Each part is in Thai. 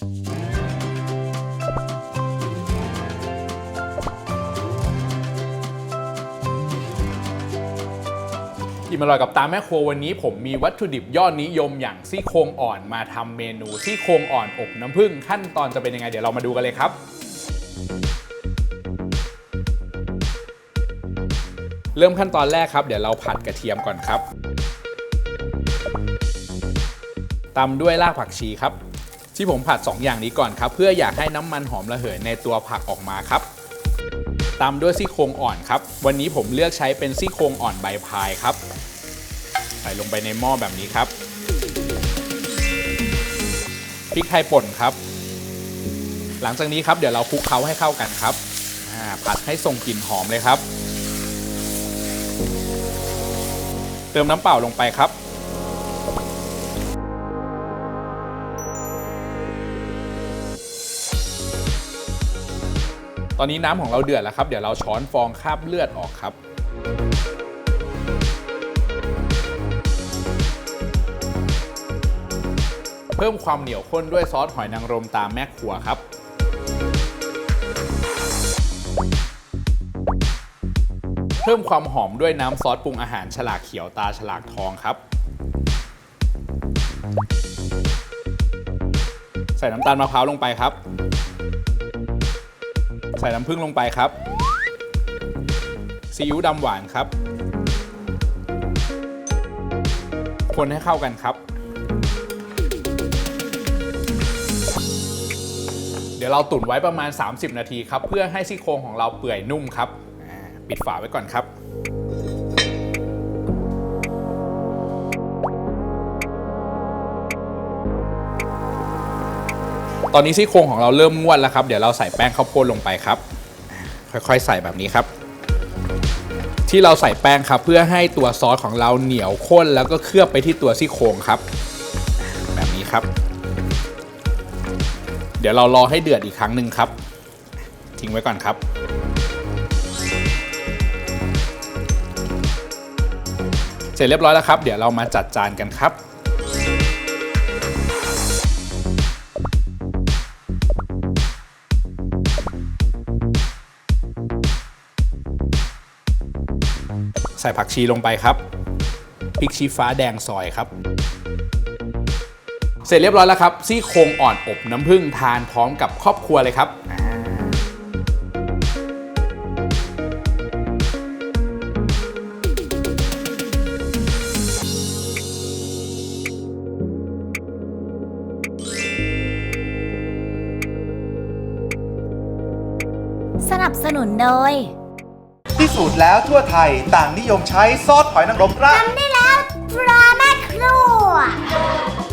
อิ่มอร่อยกับตาแม่ครัววันนี้ผมมีวัตถุดิบยอดนิยมอย่างซี่โครงอ่อนมาทำเมนูซี่โครงอ่อนอบน้ำผึ้งขั้นตอนจะเป็นยังไงเดี๋ยวเรามาดูกันเลยครับ เริ่มขั้นตอนแรกครับ เดี๋ยวเราผัดกระเทียมก่อนครับตามด้วยรากผักชีครับ ที่ผมผัด 2 อย่างนี้ก่อนครับ เพื่ออยากให้น้ำมันหอมระเหยในตัวผักออกมาครับตามด้วยซี่โครงอ่อนครับ วันนี้ผมเลือกใช้เป็นซี่โครงอ่อนใบพายครับ ใส่ลงไปในหม้อแบบนี้ครับพริกไทยป่นครับ หลังจากนี้ครับเดี๋ยวเราคลุกเคล้าให้เข้ากันครับผัดให้ส่งกลิ่นหอมเลยครับ เติมน้ำเปล่าลงไปครับ ตอนนี้น้ำของเราเดือดแล้วครับ เดี๋ยวเราช้อนฟองคราบเลือดออกครับ เพิ่มความเหนียวข้นด้วยซอสหอยนางรมตามแม่ครัวครับเพิ่มความหอมด้วยน้ำซอสปรุงอาหารฉลากเขียวตาฉลากทองครับ ใส่น้ำตาลมะพร้าวลงไปครับ ใส่น้ำผึ้งลงไปครับซีอิ๊วดำหวานครับ คนให้เข้ากันครับ เดี๋ยวเราตุ๋นไว้ประมาณ 30 นาทีครับ เพื่อให้ซี่โครงของเราเปื่อยนุ่มครับ ปิดฝาไว้ก่อนครับ ตอนนี้ซี่โครงของเราเริ่มงวดแล้วครับ เดี๋ยวเราใส่แป้งข้าวโพดลงไปครับ ค่อยๆ ใส่แบบนี้ครับ ที่เราใส่แป้งครับ เพื่อให้ตัวซอสของเราเหนียวข้นแล้วก็เคลือบไปที่ตัวซี่โครงครับ แบบนี้ครับ เดี๋ยวเรารอให้เดือดอีกครั้งหนึ่งครับ ทิ้งไว้ก่อนครับเสร็จเรียบร้อยแล้วครับ เดี๋ยวเรามาจัดจานกันครับ ใส่ผักชีลงไปครับพริกชี้ฟ้าแดงซอยครับ เสร็จเรียบร้อยแล้วครับซี่โครงอ่อนอบน้ำผึ้งทานพร้อมกับครอบครัวเลยครับสนับสนุนโดย ที่สุดแล้วทั่วไทยต่างนิยมใช้ซอสหอยนางรมราดทำได้แล้วปลาแม่ครัว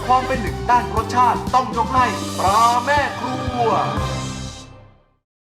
ความเป็นหนึ่งด้านรสชาติต้องยกให้ปลาแม่ครัว